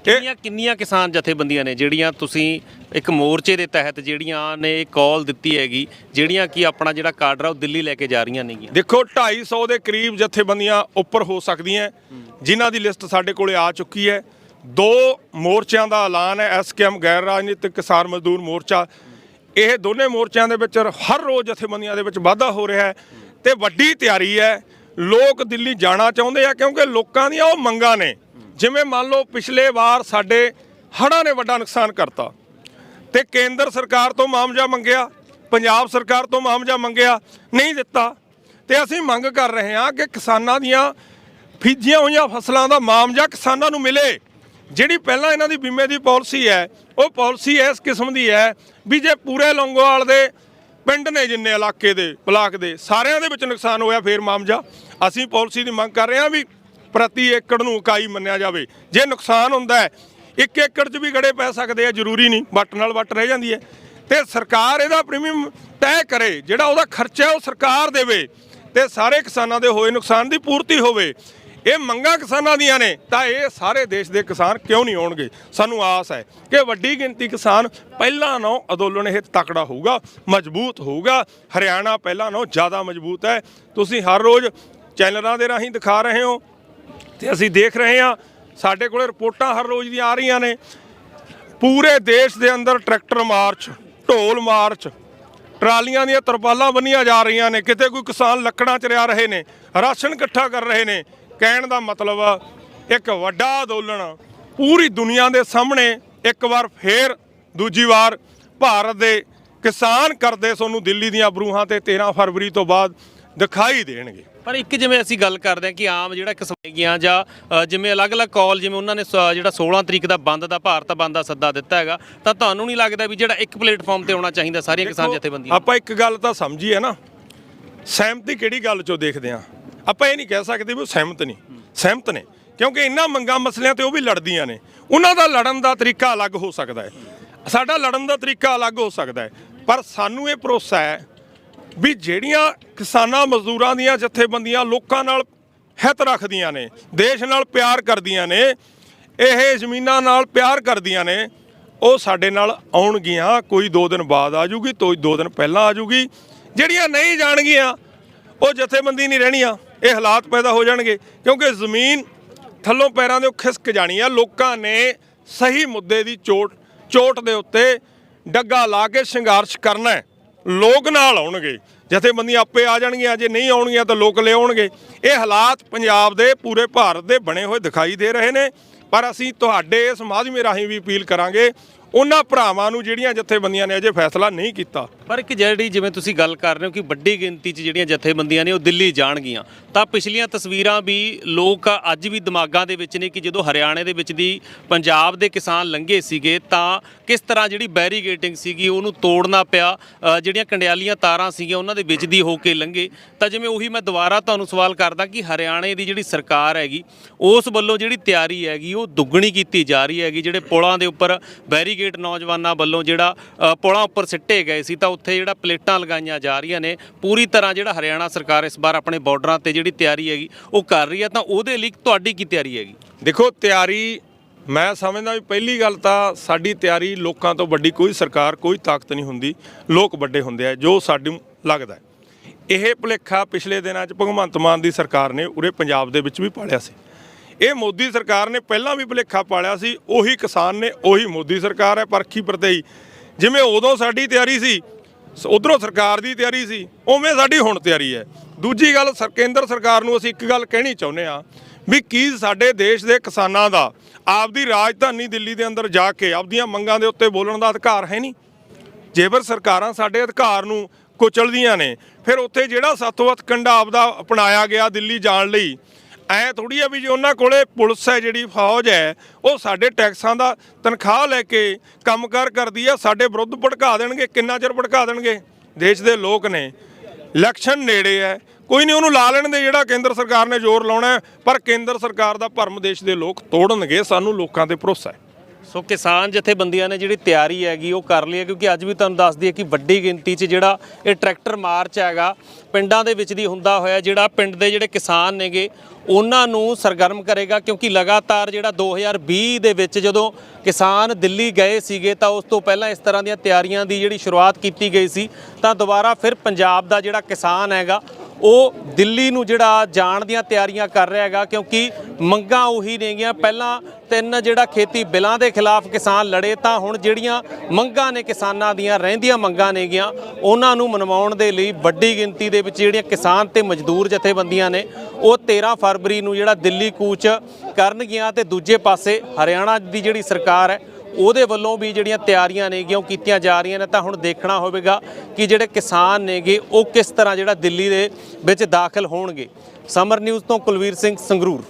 ਇਹ ਕਿੰਨੀਆਂ ਕਿੰਨੀਆਂ ਕਿਸਾਨ ਜਥੇਬੰਦੀਆਂ ਨੇ ਜਿਹੜੀਆਂ ਤੁਸੀਂ ਇੱਕ ਮੋਰਚੇ ਦੇ ਤਹਿਤ ਜਿਹੜੀਆਂ ਨੇ ਕਾਲ ਦਿੱਤੀ ਹੈਗੀ, ਜਿਹੜੀਆਂ ਕਿ ਆਪਣਾ ਜਿਹੜਾ ਕਾਡਰ ਆ ਉਹ ਦਿੱਲੀ ਲੈ ਕੇ ਜਾ ਰਹੀਆਂ ਨੇਗੀਆਂ? ਦੇਖੋ 250 ਦੇ ਕਰੀਬ ਜਥੇਬੰਦੀਆਂ ਉੱਪਰ ਹੋ ਸਕਦੀਆਂ ਜਿਨ੍ਹਾਂ ਦੀ ਲਿਸਟ ਸਾਡੇ ਕੋਲੇ ਆ ਚੁੱਕੀ ਹੈ। ਦੋ ਮੋਰਚਿਆਂ ਦਾ ਐਲਾਨ ਹੈ ਐਸਕੇਐਮ ਗੈਰ ਰਾਜਨੀਤਿਕ ਕਿਸਾਨ ਮਜ਼ਦੂਰ ਮੋਰਚਾ। ਇਹ ਦੋਨੇ ਮੋਰਚਿਆਂ ਦੇ ਵਿੱਚ ਹਰ ਰੋਜ਼ ਜਥੇਬੰਦੀਆਂ ਦੇ ਵਿੱਚ ਵਾਧਾ ਹੋ ਰਿਹਾ ਹੈ ਤੇ ਵੱਡੀ ਤਿਆਰੀ ਹੈ, ਲੋਕ ਦਿੱਲੀ ਜਾਣਾ ਚਾਹੁੰਦੇ ਆ ਕਿਉਂਕਿ ਲੋਕਾਂ ਦੀਆਂ ਉਹ ਮੰਗਾਂ ਨੇ। ਜਿਵੇਂ ਮੰਨ ਲਓ ਪਿਛਲੇ ਵਾਰ ਸਾਡੇ ਹੜ੍ਹਾਂ ਨੇ ਵੱਡਾ ਨੁਕਸਾਨ ਕਰਤਾ ਤੇ ਕੇਂਦਰ ਸਰਕਾਰ ਤੋਂ ਮਾਮਜਾ ਮੰਗਿਆ, ਪੰਜਾਬ ਸਰਕਾਰ ਤੋਂ ਮਾਮਜਾ ਮੰਗਿਆ, ਨਹੀਂ ਦਿੱਤਾ। ਤੇ ਅਸੀਂ ਮੰਗ ਕਰ ਰਹੇ ਹਾਂ ਕਿ ਕਿਸਾਨਾਂ ਦੀਆਂ ਫੀਜੀਆਂ ਹੋਈਆਂ ਫਸਲਾਂ ਦਾ ਮਾਮਜਾ ਕਿਸਾਨਾਂ ਨੂੰ ਮਿਲੇ। ਜਿਹੜੀ ਪਹਿਲਾਂ ਇਹਨਾਂ ਦੀ ਬੀਮੇ ਦੀ ਪਾਲਿਸੀ ਹੈ, ਉਹ ਪਾਲਿਸੀ ਇਸ ਕਿਸਮ ਦੀ ਹੈ ਵੀ ਜੇ ਪੂਰੇ ਲੌਂਗੋਵਾਲ ਦੇ ਪਿੰਡ ਨੇ ਜਿੰਨੇ ਇਲਾਕੇ ਦੇ, ਬਲਾਕ ਦੇ, ਸਾਰਿਆਂ ਦੇ ਵਿੱਚ ਨੁਕਸਾਨ ਹੋਇਆ, ਫੇਰ ਮਾਮਜਾ। ਅਸੀਂ ਪਾਲਿਸੀ ਦੀ ਮੰਗ ਕਰ ਰਹੇ ਹਾਂ ਵੀ ਪ੍ਰਤੀ ਏਕੜ ਨੂੰ ਇਕਾਈ ਮੰਨਿਆ ਜਾਵੇ। ਜੇ ਨੁਕਸਾਨ ਹੁੰਦਾ ਹੈ, ਇੱਕ ਏਕੜ 'ਚ ਵੀ ਗੜੇ ਪੈ ਸਕਦੇ ਆ, ਜ਼ਰੂਰੀ ਨਹੀਂ, ਵੱਟ ਨਾਲ ਵੱਟ ਰਹਿ ਜਾਂਦੀ ਹੈ। ਤੇ ਸਰਕਾਰ ਇਹਦਾ ਪ੍ਰੀਮੀਅਮ ਤੈਅ ਕਰੇ, ਜਿਹੜਾ ਉਹਦਾ ਖਰਚਾ ਉਹ ਸਰਕਾਰ ਦੇਵੇ ਤੇ ਸਾਰੇ ਕਿਸਾਨਾਂ ਦੇ ਹੋਏ ਨੁਕਸਾਨ ਦੀ ਪੂਰਤੀ ਹੋਵੇ। ਇਹ ਮੰਗਾਂ ਕਿਸਾਨਾਂ ਦੀਆਂ ਨੇ, ਤਾਂ ਇਹ ਸਾਰੇ ਦੇਸ਼ ਦੇ ਕਿਸਾਨ ਕਿਉਂ ਨਹੀਂ ਆਉਣਗੇ? ਸਾਨੂੰ ਆਸ ਹੈ ਕਿ ਵੱਡੀ ਗਿਣਤੀ ਕਿਸਾਨ ਪਹਿਲਾਂ ਨਾਲੋਂ ਅੰਦੋਲਨ ਇਹ ਤਕੜਾ ਹੋਊਗਾ, ਮਜ਼ਬੂਤ ਹੋਊਗਾ। ਹਰਿਆਣਾ ਪਹਿਲਾਂ ਨਾਲੋਂ ਜ਼ਿਆਦਾ ਮਜ਼ਬੂਤ ਹੈ। ਤੁਸੀਂ ਹਰ ਰੋਜ਼ ਚੈਨਲਾਂ ਦੇ ਰਾਹੀਂ ਦਿਖਾ ਰਹੇ ਹੋ ਤੇ ਅਸੀਂ ਦੇਖ ਰਹੇ ਹਾਂ, ਸਾਡੇ ਕੋਲੇ ਰਿਪੋਰਟਾਂ ਹਰ ਰੋਜ਼ ਦੀਆਂ ਆ ਰਹੀਆਂ ਨੇ। ਪੂਰੇ ਦੇਸ਼ ਦੇ ਅੰਦਰ ਟਰੈਕਟਰ ਮਾਰਚ, ਢੋਲ ਮਾਰਚ, ਟਰਾਲੀਆਂ ਦੀਆਂ ਤਰਪਾਲਾਂ ਬੰਨੀਆਂ ਜਾ ਰਹੀਆਂ ਨੇ। ਕਿਤੇ ਕੋਈ ਕਿਸਾਨ ਲੱਕੜਾਂ ਚ ਰਿਆ ਰਹੇ ਨੇ, ਰਾਸ਼ਨ ਇਕੱਠਾ ਕਰ ਰਹੇ ਨੇ। ਕਹਿਣ ਦਾ ਮਤਲਬ ਇੱਕ ਵੱਡਾ ਅੰਦੋਲਨ ਪੂਰੀ ਦੁਨੀਆ ਦੇ ਸਾਹਮਣੇ ਇੱਕ ਵਾਰ ਫੇਰ ਦੂਜੀ ਵਾਰ ਭਾਰਤ ਦੇ ਕਿਸਾਨ ਕਰਦੇ ਸੋਨੂੰ ਦਿੱਲੀ ਦੀਆਂ ਬਰੂਹਾਂ ਤੇ 13 ਫਰਵਰੀ ਤੋਂ ਬਾਅਦ ਦਿਖਾਈ ਦੇਣਗੇ। ਪਰ ਇੱਕ ਜਿਵੇਂ ਅਸੀਂ ਗੱਲ ਕਰਦੇ ਹਾਂ ਕਿ ਆਮ ਜਿਹੜਾ ਕਿਸਾਨੀਆਂ ਜਾਂ ਅ, ਜਿਵੇਂ ਅਲੱਗ-ਅਲੱਗ ਕਾਲ ਜਿਵੇਂ ਉਹਨਾਂ ਨੇ ਸ- ਜਿਹੜਾ 16 ਤਰੀਕ ਦਾ ਬੰਦ ਦਾ ਭਾਰਤ ਬੰਦ ਦਾ ਸੱਦਾ ਦਿੱਤਾ ਹੈਗਾ ਤਾਂ ਤੁਹਾਨੂੰ ਨਹੀਂ ਲੱਗਦਾ ਵੀ ਜਿਹੜਾ ਇੱਕ ਪਲੇਟਫਾਰਮ ਤੇ ਆਉਣਾ ਚਾਹੀਦਾ ਸਾਰੀਆਂ ਕਿਸਾਨ ਜਥੇਬੰਦੀਆਂ ਆਪਾਂ ਇੱਕ ਗੱਲ ਤਾਂ ਸਮਝੀਏ ਨਾ। ਸਹਿਮਤੀ ਕਿਹੜੀ ਗੱਲ ਚੋਂ ਦੇਖਦੇ ਆ ਆਪਾਂ ਇਹ ਨਹੀਂ ਕਹਿ ਸਕਦੇ ਵੀ ਉਹ ਸਹਿਮਤ ਨਹੀਂ। ਸਹਿਮਤ ਨੇ। ਕਿਉਂਕਿ ਇਹਨਾਂ ਮੰਗਾਂ ਮਸਲਿਆਂ ਤੇ ਉਹ ਵੀ ਲੜਦੀਆਂ ਨੇ। ਉਹਨਾਂ ਦਾ ਲੜਨ ਦਾ ਤਰੀਕਾ ਅਲੱਗ ਹੋ ਸਕਦਾ ਹੈ। ਸਾਡਾ ਲੜਨ ਦਾ ਤਰੀਕਾ ਅਲੱਗ ਹੋ ਸਕਦਾ ਹੈ। ਪਰ ਸਾਨੂੰ ਇਹ ਭਰੋਸਾ ਹੈ ਵੀ ਜਿਹੜੀਆਂ ਕਿਸਾਨਾਂ ਮਜ਼ਦੂਰਾਂ ਦੀਆਂ ਜਥੇਬੰਦੀਆਂ ਲੋਕਾਂ ਨਾਲ ਹਿੱਤ ਰੱਖਦੀਆਂ ਨੇ, ਦੇਸ਼ ਨਾਲ ਪਿਆਰ ਕਰਦੀਆਂ ਨੇ, ਇਹ ਜ਼ਮੀਨਾਂ ਨਾਲ ਪਿਆਰ ਕਰਦੀਆਂ ਨੇ, ਉਹ ਸਾਡੇ ਨਾਲ ਆਉਣਗੀਆਂ, ਕੋਈ 2 ਦਿਨ ਬਾਅਦ ਆ ਜੂਗੀ ਕੋਈ 2 ਦਿਨ ਪਹਿਲਾਂ ਆ ਜੂਗੀ ਜਿਹੜੀਆਂ ਨਹੀਂ ਜਾਣਗੀਆਂ, ਉਹ ਜਥੇਬੰਦੀ ਨਹੀਂ ਰਹਿਣੀਆਂ, ਇਹ ਹਾਲਾਤ ਪੈਦਾ ਹੋ ਜਾਣਗੇ, ਕਿਉਂਕਿ ਜ਼ਮੀਨ ਥੱਲੋਂ ਪੈਰਾਂ ਦੇ ਖਿਸਕ ਜਾਣੀ ਆ। ਲੋਕਾਂ ਨੇ ਸਹੀ ਮੁੱਦੇ ਦੀ ਚੋਟ ਚੋਟ ਦੇ ਉੱਤੇ ਡੱਗਾ ਲਾ ਕੇ ਸੰਘਰਸ਼ ਕਰਨਾ ਹੈ। ਲੋਕ ਨਾਲ ਆਉਣਗੇ। ਜਥੇਬੰਦੀਆਂ ਆਪੇ ਆ ਜਾਣਗੀਆਂ, ਜੇ ਨਹੀਂ ਆਉਣਗੀਆਂ ਤਾਂ ਲੋਕ ਲੈ ਆਉਣਗੇ। ਇਹ ਹਾਲਾਤ ਪੰਜਾਬ ਦੇ, ਪੂਰੇ ਭਾਰਤ ਦੇ ਬਣੇ ਹੋਏ ਦਿਖਾਈ ਦੇ ਰਹੇ ਨੇ। ਪਰ ਅਸੀਂ ਤੁਹਾਡੇ ਇਸ ਮਾਧਿਅਮ ਰਾਹੀਂ ਵੀ ਅਪੀਲ ਕਰਾਂਗੇ, ਉਹਨਾਂ ਭਰਾਵਾਂ ਨੂੰ ਜਿਹੜੀਆਂ ਜਥੇਬੰਦੀਆਂ ਨੇ ਅਜੇ ਫੈਸਲਾ ਨਹੀਂ ਕੀਤਾ। ਪਰ ਇੱਕ ਜਿਹੜੀ ਜਿਵੇਂ ਤੁਸੀਂ ਗੱਲ ਕਰ ਰਹੇ ਹੋ ਕਿ ਵੱਡੀ ਗਿਣਤੀ 'ਚ ਜਿਹੜੀਆਂ ਜਥੇਬੰਦੀਆਂ ਨੇ ਉਹ ਦਿੱਲੀ ਜਾਣਗੀਆਂ, ਤਾਂ ਪਿਛਲੀਆਂ ਤਸਵੀਰਾਂ ਵੀ ਲੋਕ ਅੱਜ ਵੀ ਦਿਮਾਗਾਂ ਦੇ ਵਿੱਚ ਨੇ ਕਿ ਜਦੋਂ ਹਰਿਆਣੇ ਦੇ ਵਿੱਚ ਦੀ ਪੰਜਾਬ ਦੇ ਕਿਸਾਨ ਲੰਘੇ ਸੀਗੇ, ਤਾਂ ਕਿਸ ਤਰ੍ਹਾਂ ਜਿਹੜੀ ਬੈਰੀਗੇਟਿੰਗ ਸੀਗੀ ਉਹਨੂੰ ਤੋੜਨਾ ਪਿਆ ਜਿਹੜੀਆਂ ਕੰਡਿਆਲੀਆਂ ਤਾਰਾਂ ਸੀਗੀਆਂ ਉਹਨਾਂ ਦੇ ਵਿੱਚ ਦੀ ਹੋ ਕੇ ਲੰਘੇ। ਤਾਂ ਜਿਵੇਂ ਉਹੀ ਮੈਂ ਦੁਬਾਰਾ ਤੁਹਾਨੂੰ ਸਵਾਲ ਕਰਦਾ ਕਿ ਹਰਿਆਣੇ ਦੀ ਜਿਹੜੀ ਸਰਕਾਰ ਹੈਗੀ, ਉਸ ਵੱਲੋਂ ਜਿਹੜੀ ਤਿਆਰੀ ਹੈਗੀ, ਉਹ ਦੁੱਗਣੀ ਕੀਤੀ ਜਾ ਰਹੀ ਹੈਗੀ, ਜਿਹੜੇ ਪੁਲਾਂ ਦੇ ਉੱਪਰ ਬੈਰੀਗੇਟ ਨੌਜਵਾਨਾਂ ਵੱਲੋਂ ਜਿਹੜਾ ਪੁਲਾਂ ਉੱਪਰ ਸਿੱਟੇ ਗਏ ਸੀ, ਤਾਂ ਉੱਥੇ ਜਿਹੜਾ ਪਲੇਟਾਂ ਲਗਾਈਆਂ ਜਾ ਰਹੀਆਂ ਨੇ, ਪੂਰੀ ਤਰ੍ਹਾਂ ਜਿਹੜਾ ਹਰਿਆਣਾ ਸਰਕਾਰ ਇਸ ਵਾਰ ਆਪਣੇ ਬਾਰਡਰਾਂ ਤੇ ਜਿਹੜੀ ਤਿਆਰੀ ਹੈਗੀ, ਉਹ ਕਰ ਰਹੀ ਹੈ, ਤਾਂ ਉਹਦੇ ਲਈ ਤੁਹਾਡੀ ਕੀ ਤਿਆਰੀ ਹੈਗੀ? ਦੇਖੋ, ਤਿਆਰੀ ਮੈਂ ਸਮਝਦਾ ਵੀ ਪਹਿਲੀ ਗੱਲ ਤਾਂ ਸਾਡੀ ਤਿਆਰੀ ਲੋਕਾਂ ਤੋਂ ਵੱਡੀ ਕੋਈ ਸਰਕਾਰ, ਕੋਈ ਤਾਕਤ ਨਹੀਂ ਹੁੰਦੀ, ਲੋਕ ਵੱਡੇ ਹੁੰਦੇ ਆ, ਜੋ ਸਾਨੂੰ ਲੱਗਦਾ ਇਹ ਭੁਲੇਖਾ ਪਿਛਲੇ ਦਿਨਾਂ 'ਚ ਭਗਵੰਤ ਮਾਨ ਦੀ ਸਰਕਾਰ ਨੇ ਉਰੇ ਪੰਜਾਬ ਦੇ ਵਿੱਚ ਵੀ ਪਾਲਿਆ ਸੀ। ਇਹ ਮੋਦੀ ਸਰਕਾਰ ਨੇ ਪਹਿਲਾਂ ਵੀ ਭੁਲੇਖਾ ਪਾਲਿਆ ਸੀ, ਉਹੀ ਕਿਸਾਨ ਨੇ, ਉਹੀ ਮੋਦੀ ਸਰਕਾਰ ਹੈ ਪਰਖੀ ਪ੍ਰਤਈ ਜਿਵੇਂ ਉਦੋਂ ਸਾਡੀ ਤਿਆਰੀ ਸੀ ਉਧਰੋਂ ਸਰਕਾਰ ਦੀ ਤਿਆਰੀ ਸੀ, ਉਵੇਂ ਸਾਡੀ ਹੁਣ ਤਿਆਰੀ ਹੈ। ਦੂਜੀ ਗੱਲ, ਸਰ, ਕੇਂਦਰ ਸਰਕਾਰ ਨੂੰ ਅਸੀਂ ਇੱਕ ਗੱਲ ਕਹਿਣੀ ਚਾਹੁੰਦੇ ਆ ਵੀ ਕੀ ਸਾਡੇ ਦੇਸ਼ ਦੇ ਕਿਸਾਨਾਂ ਦਾ ਆਪਦੀ ਰਾਜਧਾਨੀ ਦਿੱਲੀ ਦੇ ਅੰਦਰ ਜਾ ਕੇ ਆਪਦੀਆਂ ਮੰਗਾਂ ਦੇ ਉੱਤੇ ਬੋਲਣ ਦਾ ਅਧਿਕਾਰ ਹੈ ਨਹੀਂ? ਜੇਕਰ ਸਰਕਾਰਾਂ ਸਾਡੇ ਅਧਿਕਾਰ ਨੂੰ ਕੁਚਲਦੀਆਂ ਨੇ, ਫਿਰ ਉੱਥੇ ਜਿਹੜਾ ਸੱਤਵਤ ਕੰਡਾ ਆਪਦਾ ਅਪਣਾਇਆ ਗਿਆ ਦਿੱਲੀ ਜਾਣ ਲਈ ਐ ਥੋੜੀ ਆ ਵੀ ਜੇ ਉਹਨਾਂ ਕੋਲੇ ਪੁਲਿਸ ਹੈ ਜਿਹੜੀ ਫੌਜ ਹੈ, ਉਹ ਸਾਡੇ ਟੈਕਸਾਂ ਦਾ ਤਨਖਾਹ ਲੈ ਕੇ ਕੰਮਕਾਰ ਕਰਦੀ ਆ, ਸਾਡੇ ਵਿਰੁੱਧ ਭੜਕਾ ਦੇਣਗੇ, ਕਿੰਨਾ ਚਿਰ ਭੜਕਾ ਦੇਣਗੇ? ਦੇਸ਼ ਦੇ ਲੋਕ ਨੇ। ਇਲੈਕਸ਼ਨ ਨੇੜੇ ਹੈ। ਕੋਈ ਨਹੀਂ ਉਹਨੂੰ ਲਾ ਲੈਣ ਦੇ, ਜਿਹੜਾ ਕੇਂਦਰ ਸਰਕਾਰ ਨੇ ਜ਼ੋਰ ਲਾਉਣਾ ਪਰ ਕੇਂਦਰ ਸਰਕਾਰ ਦਾ ਭਰਮ ਦੇਸ਼ ਦੇ ਲੋਕ ਤੋੜਨਗੇ, ਸਾਨੂੰ ਲੋਕਾਂ ਤੇ ਭਰੋਸਾ ਹੈ। ਸੋ ਕਿਸਾਨ ਜਥੇਬੰਦੀਆਂ ਨੇ ਜਿਹੜੀ ਤਿਆਰੀ ਹੈਗੀ ਉਹ ਕਰ ਲਈ ਹੈ, ਕਿਉਂਕਿ ਅੱਜ ਵੀ ਤੁਹਾਨੂੰ ਦੱਸ ਦਈਏ ਕਿ ਵੱਡੀ ਗਿਣਤੀ 'ਚ ਜਿਹੜਾ ਇਹ ਟਰੈਕਟਰ ਮਾਰਚ ਹੈਗਾ, ਪਿੰਡਾਂ ਦੇ ਵਿੱਚ ਦੀ ਹੁੰਦਾ ਹੋਇਆ ਜਿਹੜਾ ਪਿੰਡ ਦੇ ਜਿਹੜੇ ਕਿਸਾਨ ਨੇਗੇ, ਉਹਨਾਂ ਨੂੰ ਸਰਗਰਮ ਕਰੇਗਾ, ਕਿਉਂਕਿ ਲਗਾਤਾਰ ਜਿਹੜਾ 2020 ਦੇ ਵਿੱਚ ਜਦੋਂ ਕਿਸਾਨ ਦਿੱਲੀ ਗਏ ਸੀਗੇ, ਤਾਂ ਉਸ ਤੋਂ ਪਹਿਲਾਂ ਇਸ ਤਰ੍ਹਾਂ ਦੀਆਂ ਤਿਆਰੀਆਂ ਦੀ ਜਿਹੜੀ ਸ਼ੁਰੂਆਤ ਕੀਤੀ ਗਈ ਸੀ, ਤਾਂ ਦੁਬਾਰਾ ਫਿਰ ਪੰਜਾਬ ਦਾ ਜਿਹੜਾ ਕਿਸਾਨ ਹੈਗਾ ਉਹ ਦਿੱਲੀ ਨੂੰ ਜਿਹੜਾ ਜਾਣ ਦੀਆਂ ਤਿਆਰੀਆਂ ਕਰ ਰਿਹਾ ਹੈਗਾ, ਕਿਉਂਕਿ ਮੰਗਾਂ ਉਹੀ ਨੇਗੀਆਂ। ਪਹਿਲਾਂ ਤਿੰਨ ਜਿਹੜਾ ਖੇਤੀ ਬਿੱਲਾਂ ਦੇ ਖਿਲਾਫ ਕਿਸਾਨ ਲੜੇ, ਤਾਂ ਹੁਣ ਜਿਹੜੀਆਂ ਮੰਗਾਂ ਨੇ ਕਿਸਾਨਾਂ ਦੀਆਂ, ਰਹਿੰਦੀਆਂ ਮੰਗਾਂ ਨੇਗੀਆਂ, ਉਹਨਾਂ ਨੂੰ ਮਨਵਾਉਣ ਦੇ ਲਈ ਵੱਡੀ ਗਿਣਤੀ ਦੇ ਵਿੱਚ ਜਿਹੜੀਆਂ ਕਿਸਾਨ ਤੇ ਮਜ਼ਦੂਰ ਜਥੇਬੰਦੀਆਂ ਨੇ, ਉਹ 13 ਫਰਵਰੀ ਨੂੰ ਜਿਹੜਾ ਦਿੱਲੀ ਕੂਚ ਕਰਨਗੀਆਂ ਤੇ ਦੂਜੇ ਪਾਸੇ ਹਰਿਆਣਾ ਦੀ ਜਿਹੜੀ ਸਰਕਾਰ ਹੈ ਉਹਦੇ ਵੱਲੋਂ ਵੀ ਜਿਹੜੀਆਂ ਤਿਆਰੀਆਂ ਨੇਗੀਆਂ ਉਹ ਕੀਤੀਆਂ ਜਾ ਰਹੀਆਂ ਨੇ, ਤਾਂ ਹੁਣ ਦੇਖਣਾ ਹੋਵੇਗਾ ਕਿ ਜਿਹੜੇ ਕਿਸਾਨ ਨੇਗੇ, ਉਹ ਕਿਸ ਤਰ੍ਹਾਂ ਜਿਹੜਾ ਦਿੱਲੀ ਦੇ ਵਿੱਚ ਦਾਖਲ ਹੋਣਗੇ। ਸਮਰ ਨਿਊਜ਼ ਤੋਂ ਕੁਲਵੀਰ ਸਿੰਘ ਸੰਗਰੂਰ।